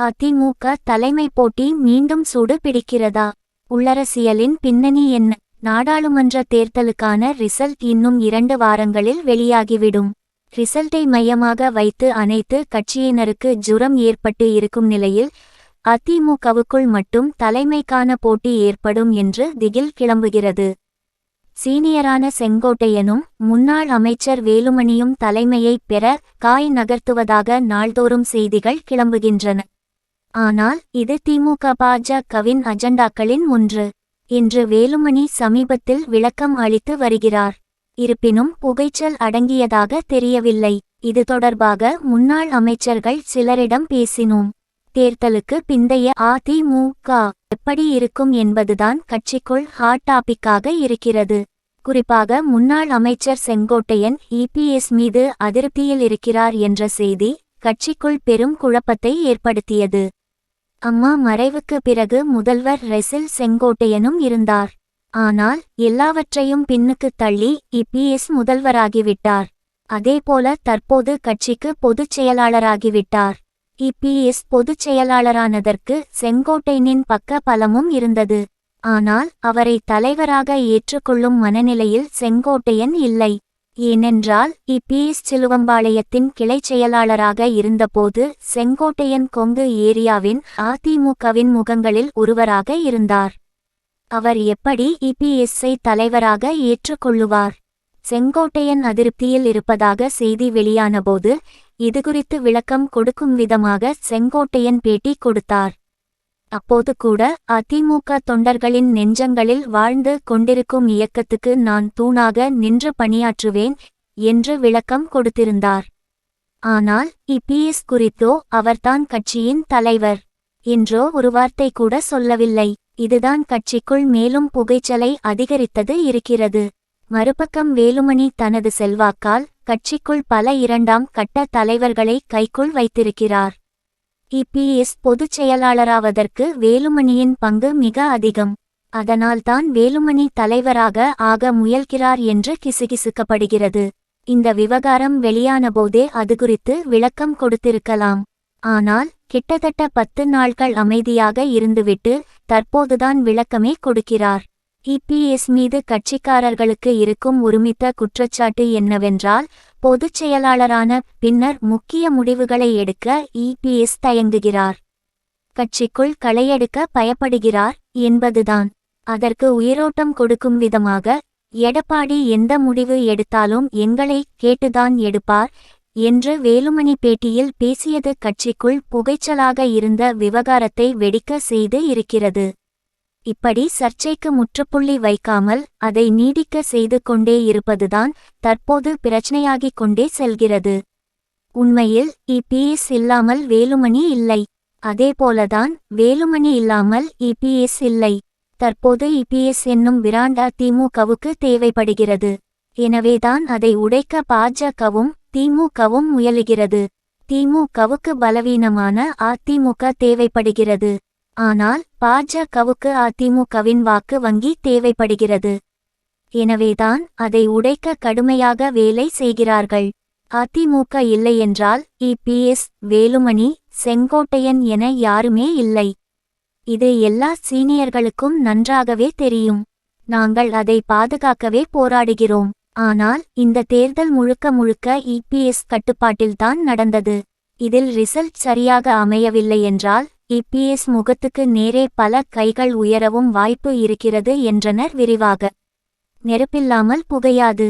அதிமுக தலைமை போட்டி மீண்டும் சூடு பிடிக்கிறதா? உள்ளரசியலின் பின்னணி என்ன? நாடாளுமன்ற தேர்தலுக்கான ரிசல்ட் இன்னும் இரண்டு வாரங்களில் வெளியாகிவிடும். ரிசல்ட்டை மையமாக வைத்து அனைத்து கட்சியினருக்கு ஜுரம் ஏற்பட்டு இருக்கும் நிலையில் அதிமுகவுக்குள் மட்டும் தலைமைக்கான போட்டி ஏற்படும் என்று திகில் கிளம்புகிறது. சீனியரான செங்கோட்டையனும் முன்னாள் அமைச்சர் வேலுமணியும் தலைமையை பெற காய் நகர்த்துவதாக நாள்தோறும் செய்திகள் கிளம்புகின்றன. ஆனால் இது திமுக பாஜகவின் அஜெண்டாக்களின் ஒன்று இன்று வேலுமணி சமீபத்தில் விளக்கம் அளித்து வருகிறார். இருப்பினும் புகைச்சல் அடங்கியதாக தெரியவில்லை. இது தொடர்பாக முன்னாள் அமைச்சர்கள் சிலரிடம் பேசினோம். தேர்தலுக்கு பிந்தைய அதிமுக எப்படி இருக்கும் என்பதுதான் கட்சிக்குள் ஹாட் டாபிக்காக இருக்கிறது. குறிப்பாக முன்னாள் அமைச்சர் செங்கோட்டையன் இபிஎஸ் மீது அதிருப்தியில் இருக்கிறார் என்ற செய்தி கட்சிக்குள் பெரும் குழப்பத்தை ஏற்படுத்தியது. அம்மா மறைவுக்கு பிறகு முதல்வர் ரெசில் செங்கோட்டையனும் இருந்தார். ஆனால் எல்லாவற்றையும் பின்னுக்குத் தள்ளி இபிஎஸ் முதல்வராகிவிட்டார். அதேபோல தற்போது கட்சிக்கு பொதுச் செயலாளராகிவிட்டார். இபிஎஸ் பொதுச் செயலாளரானதற்கு செங்கோட்டையனின் பக்க பலமும் இருந்தது. ஆனால் அவரை தலைவராக ஏற்றுக்கொள்ளும் மனநிலையில் செங்கோட்டையன் இல்லை. ஏனென்றால் இபிஎஸ் சிலுவம்பாளையத்தின் கிளைச் செயலாளராக இருந்தபோது செங்கோட்டையன் கொங்கு ஏரியாவின் அதிமுகவின் முகங்களில் ஒருவராக இருந்தார். அவர் எப்படி இபிஎஸ்ஐ தலைவராக ஏற்றுக்கொள்ளுவார்? செங்கோட்டையன் அதிருப்தியில் இருப்பதாக செய்தி வெளியானபோது இதுகுறித்து விளக்கம் கொடுக்கும் விதமாக செங்கோட்டையன் பேட்டி கொடுத்தார். அப்போது கூட அதிமுக தொண்டர்களின் நெஞ்சங்களில் வாழ்ந்து கொண்டிருக்கும் இயக்கத்துக்கு நான் தூணாக நின்று பணியாற்றுவேன் என்று விளக்கம் கொடுத்திருந்தார். ஆனால் இபிஎஸ் குறித்தோ அவர்தான் கட்சியின் தலைவர் என்றோ ஒரு வார்த்தை கூட சொல்லவில்லை. இதுதான் கட்சிக்குள் மேலும் புகைச்சலை அதிகரித்தது இருக்கிறது. மறுபக்கம் வேலுமணி தனது செல்வாக்கால் கட்சிக்குள் பல இரண்டாம் கட்ட தலைவர்களை கைக்குள் வைத்திருக்கிறார். இபிஎஸ் பொதுச் செயலாளராவதற்கு வேலுமணியின் பங்கு மிக அதிகம். அதனால்தான் வேலுமணி தலைவராக ஆக முயல்கிறார் என்று கிசுகிசுக்கப்படுகிறது. இந்த விவகாரம் வெளியானபோதே அது குறித்து விளக்கம் கொடுத்திருக்கலாம். ஆனால் கிட்டத்தட்ட பத்து நாட்கள் அமைதியாக இருந்துவிட்டு தற்போதுதான் விளக்கமே கொடுக்கிறார். இபிஎஸ் மீது கட்சிக்காரர்களுக்கு இருக்கும் ஒருமித்த குற்றச்சாட்டு என்னவென்றால் பொதுச் செயலாளரான பின்னர் முக்கிய முடிவுகளை எடுக்க இபிஎஸ் தயங்குகிறார். கட்சிக்குள் களையெடுக்க பயப்படுகிறார் என்பதுதான். அதற்கு உயிரோட்டம் கொடுக்கும் விதமாக எடப்பாடி எந்த முடிவு எடுத்தாலும் எங்களை கேட்டுதான் எடுப்பார் என்று வேலுமணி பேட்டியில் பேசியது கட்சிக்குள் புகைச்சலாக இருந்த விவகாரத்தை வெடிக்க செய்து இருக்கிறது. இப்படி சர்ச்சைக்கு முற்றுப்புள்ளி வைக்காமல் அதை நீடிக்க செய்து கொண்டே இருப்பதுதான் தற்போது பிரச்சனையாகிக் கொண்டே செல்கிறது. உண்மையில் இபிஎஸ் இல்லாமல் வேலுமணி இல்லை. அதேபோலதான் வேலுமணி இல்லாமல் இபிஎஸ் இல்லை. தற்போது இபிஎஸ் என்னும் விராண்டா திமுகவுக்கு தேவைப்படுகிறது. எனவேதான் அதை உடைக்க பாஜகவும் திமுகவும் முயலுகிறது. திமுகவுக்கு பலவீனமான அதிமுக தேவைப்படுகிறது. ஆனால் பாஜகவுக்கு அதிமுகவின் வாக்கு வங்கி தேவைப்படுகிறது. எனவேதான் அதை உடைக்க கடுமையாக வேலை செய்கிறார்கள். அதிமுக இல்லையென்றால் இபிஎஸ் வேலுமணி செங்கோட்டையன் என யாருமே இல்லை. இது எல்லா சீனியர்களுக்கும் நன்றாகவே தெரியும். நாங்கள் அதை பாதுகாக்கவே போராடுகிறோம். ஆனால் இந்த தேர்தல் முழுக்க முழுக்க இபிஎஸ் கட்டுப்பாட்டில்தான் நடந்தது. இதில் ரிசல்ட் சரியாக அமையவில்லை என்றால் இபிஎஸ் முகத்துக்கு நேரே பல கைகள் உயரவும் வாய்ப்பு இருக்கிறது என்றனர் விரிவாக. நெருப்பில்லாமல் புகையாது.